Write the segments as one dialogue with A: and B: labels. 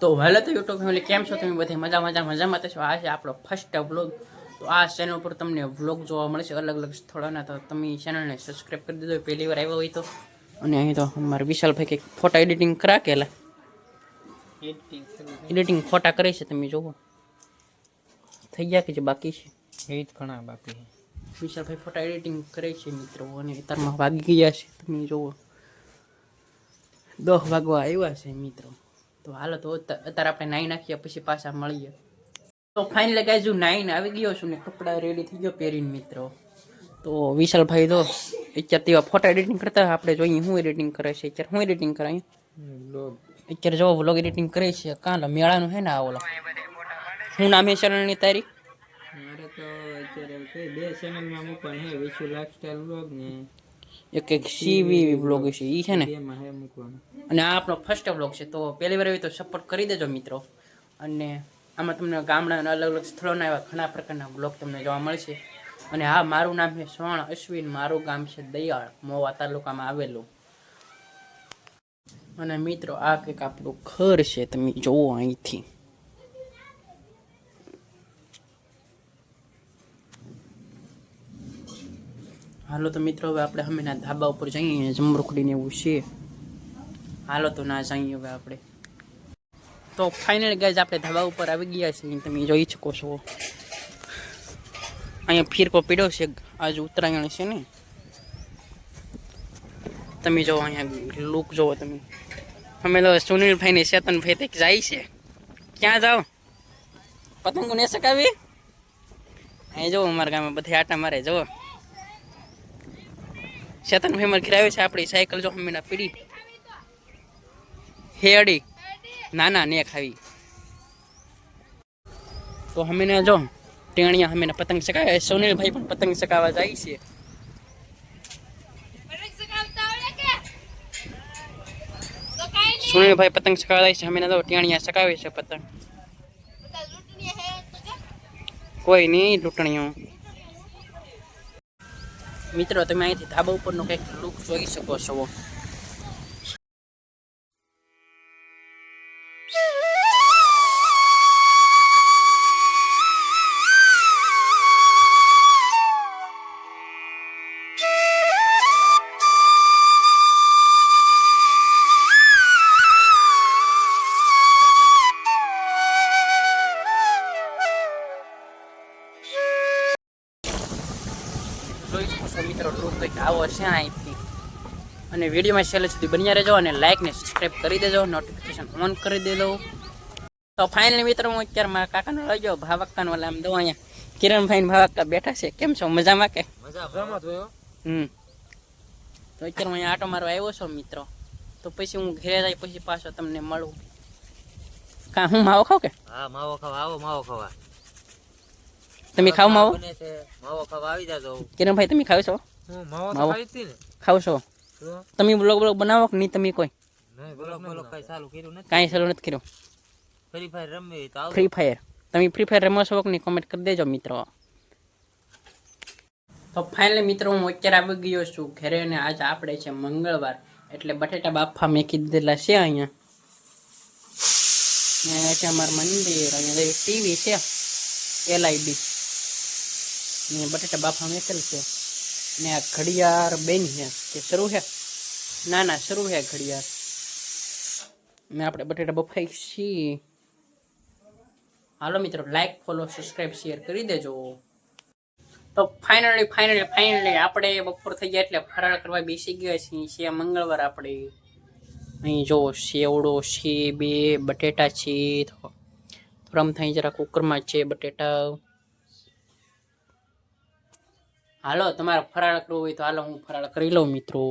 A: તો હેલો તો YouTube family કેમ છો? તમે બધી મજા મજા મજામાં તો છો? આ છે આપણો ફર્સ્ટ વ્લોગ તો આ ચેનલ પર તમને વ્લોગ જોવા મળશે અલગ અલગ સ્થળોના. તો તમે ચેનલને સબસ્ક્રાઈબ કરી દીધો પહેલી વાર આવ્યો હોય તો. અને અહીં તો અમારા વિશાલભાઈ કંઈક ફોટા એડિટિંગ કરાકેલા. એડિટિંગ ફોટા કરે છે તમે જોવો. થઈ ગયા કે જે બાકી છે?
B: એ જ ઘણા બાકી
A: વિશાલભાઈ ફોટા એડિટિંગ કરે છે મિત્રો અને અત્યારમાં વાગી ગયા છે તમે જોવો. દસ વાગવા આવ્યા છે મિત્રો. તો હાલો, તો અત્યારે આપણે નાઈ નાખીએ, પછી પાછા મળીએ. તો ફાઇનલી ગાઈઝ હું નાઈને આવી ગયો છું ને, કપડાં રેડી થઈ ગયો પહેરીને મિત્રો. તો વિશાલભાઈ તો અત્યારે તેવા ફોટા એડિટિંગ કરતા આપણે જોઈએ હું એડિટિંગ કરે છે. અત્યારે હું એડિટિંગ કરાય અત્યારે જો વ્લોગ એડિટિંગ કરે છે. કાં મેળાનું હે ને આ ઓલો? હું નામે ચેનલની તારી
B: મારે તો અત્યારે બે ચેનલમાં મૂકવાનું હે વિશુ લાઈફસ્ટાઈલ વ્લોગ ને.
A: એક એક સીવી વ્લોગ છે એ છે ને. અને આ આપણો ફર્સ્ટ વ્લોગ છે, તો પહેલી વાર એવી તો સપોર્ટ કરી દેજો મિત્રો. અને આમાં તમને ગામડાના અલગ અલગ સ્થળોના એવા ઘણા પ્રકારના બ્લોગ તમને જોવા મળશે. અને હા, મારું નામ છે સ્વર્ણ અશ્વિન, મારું ગામ છે દયાળ, મોવા તાલુકામાં આવેલું. અને મિત્રો, આ કંઈક આપણું ઘર છે, તમે જુઓ અહીંથી. હાલો તો મિત્રો, હવે આપણે હમણાં ધાબા ઉપર જઈએ. જમરૂખડીને એવું છે. હાલો તો ના જઈએ હવે આપણે. તો ફાઇનલ ગાઈઝ આપણે ધાબા ઉપર આવી ગયા છીએ. તમે જોઈ શકો છો. અહીંયા ફીરકો પીડ્યો છે. આજ ઉત્તરાયણ છે ને. તમે જો અહીંયા લુક જોવો તમે. અમે તો સુનિલભાઈ ને ચેતનભાઈ તે જાય છે. ક્યાં જાઓ? પતંગો ને સકાવી અહીં જુઓ અમારા ગામમાં બધા આટા મારે, જુઓ. ચેતનભાઈ મારે ઘરે આવ્યો છે આપણી સાયકલ જો હમણાં પીડી. હેડી. અડી નાના ને ખાવી તો હમીને જો ટેણિયા હમીને પતંગ ચકાવે સોનીલભાઈ પણ પતંગ ચકાવવા જાય છે. સુનિલભાઈ પતંગ ચકાવવા જાય છે હમીને જો ટેણિયા ચકાવે છે પતંગ. કોઈ નહીં લૂંટણીઓ. મિત્રો તમે અહીંથી ધાબા ઉપરનો કંઈક લુક જોઈ શકો છો. મિત્રો લુક કંઈક આવો છે અહીંથી. અને વિડીયોમાં છેલ્લે સુધી બન્યા રહેજો અને લાઇક ને સબસ્ક્રાઈબ કરી દેજો નોટિફિકેશન ઓન કરી દેજો. તો ફાઇનલી મિત્રો હું અત્યારે મારા કાકાનો લઈ ગયો ભાવક્કાનો ઓલા આમ દો અહીંયા કિરણભાઈ ને ભાવક્કા બેઠા છે. કેમ છો? મજામાં કે?
B: મજા મજામાં
A: હમ. તો અત્યારે હું અહીંયા આટો મારો આવ્યો છો મિત્રો. તો પછી હું ઘરે જાય પછી પાછો તમને મળું. કા હું માવો ખાવ કે?
B: હા માવો ખાવા. આવો માવો ખાવા.
A: તમે ખાવ માવો?
B: માવો ખાવા આવી જાજો.
A: કિરણભાઈ તમે ખાવ છો?
B: હું માવો તો? ખાઈ હતી ને.
A: ખાવ છો? તમે બ્લોગ બ્લોગ બનાવો કે નહીં તમે કોઈ?
B: નહીં બોલો બોલો કઈ ચાલુ કર્યું નથી?
A: કાંઈ સહેલું નથી કર્યું.
B: ફ્રી ફાયર રમવી તો
A: ફ્રી ફાયર. તમે ફ્રી ફાયર રમો છો કે નહીં કોમેન્ટ કરી દેજો મિત્રો. તો ફાઇનલી મિત્રો હું અત્યારે આવી ગયો છું ઘરે અને આજે આપણે છે મંગળવાર. એટલે બટેટા બાફા મેં કીધેલા છે અહીંયા. ને છે અમારું મંદિર. અહીંયા ટીવી છે. એલઆઈડી ને બટેટા બાફા મેકેલ છે. ને આ ઘડિયાળ બેન છે કે શરૂ છે. ના ના શરૂ છે ઘડિયાળ. ને આપણે બટેટા બફાઈ છીએ. હાલો મિત્રો લાઈક ફોલો સબસ્ક્રાઇબ શેર કરી દેજો. તો ફાઇનલી ફાઇનલી ફાઇનલી આપણે બપોર થઈ ગયા એટલે ફરાળ કરવા બેસી ગયા છીએ. છે મંગળવાર આપણે. અહીં જો સેવડો છે, બે બટેટા છે. રમ થઈ જરા કુકરમાં છે બટેટા. હાલો, તમારે ફરાળ કરવું હોય તો હાલો, હું ફરાળ કરી લઉં મિત્રો.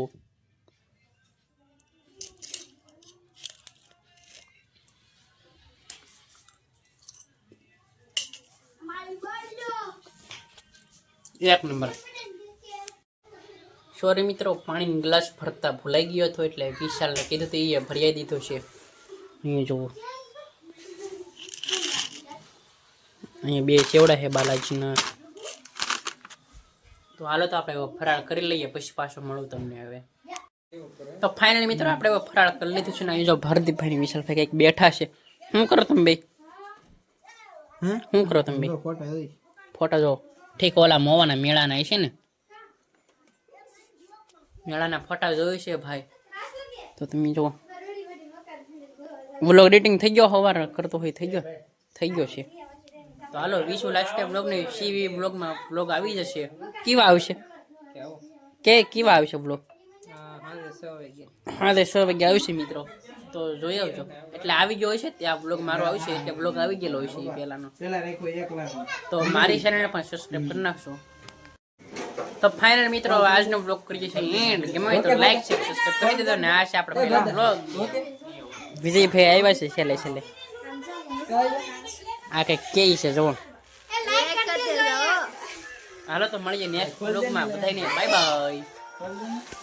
A: એક નંબર. સોરી મિત્રો, પાણીનો ગ્લાસ ભરતા ભૂલાઈ ગયો હતો એટલે વિશાલને કીધું તો એ ભરિયાઈ દીધો છે. અહીંયા જુઓ. અહીંયા બે ચેવડા છે બાલાજીના. તો હાલો તો આપણે ફરાળ કરી લઈએ પછી પાછો મળું તમને હવે. તો ફાઇનલી મિત્રો આપણે હવે ફરાળ કરી લીધું છે ને અહીં જો ભારતીભાઈ વિશાલભાઈ કંઈક બેઠા છે. શું કરો તમે બે? શું કરો તમે બે?
B: ફોટા
A: જો. ઠીક ઓલા મોવાના મેળાના છે ને? મેળાના ફોટા જોયું છે ભાઈ. તો તમે જો બ્લોગ એડિટિંગ થઈ ગયો હવાર કરતો હોય થઈ ગયો થઈ ગયો છે. તો હાલો વિશુ ટાઈમ બ્લોગ નહીં સીવી બ્લોગમાં બ્લોગ આવી જશે. કેવા આવશે? કે કેવા આવશે બ્લોગ
B: હા
A: તે સો વાગ્યા. આવશે મિત્રો. તો જોઈ આવજો. એટલે આવી ગયો હશે ત્યાં બ્લોગ મારો આવશે એટલે બ્લોગ આવી ગયેલો હશે એ પહેલાનો.
B: પેલા રાખ્યો એક લાખ
A: તો મારી ચેનલને પણ સબસ્ક્રાઈબ કરી નાખશો. તો ફાઇનલ મિત્રો આજનો બ્લોગ કરીએ છીએ એન્ડ ગમે હોય તો લાઈક છે સબસ્ક્રાઇબ કરી દેજો ને આ છે આપણો પહેલો બ્લોગ વિજયભાઈ આવ્યા છે છેલ્લે છેલ્લે. આ કઈ કેવી છે જો હાલો તો મળીએ નેક્સ્ટ બ્લોગમાં બધાને બાય બાય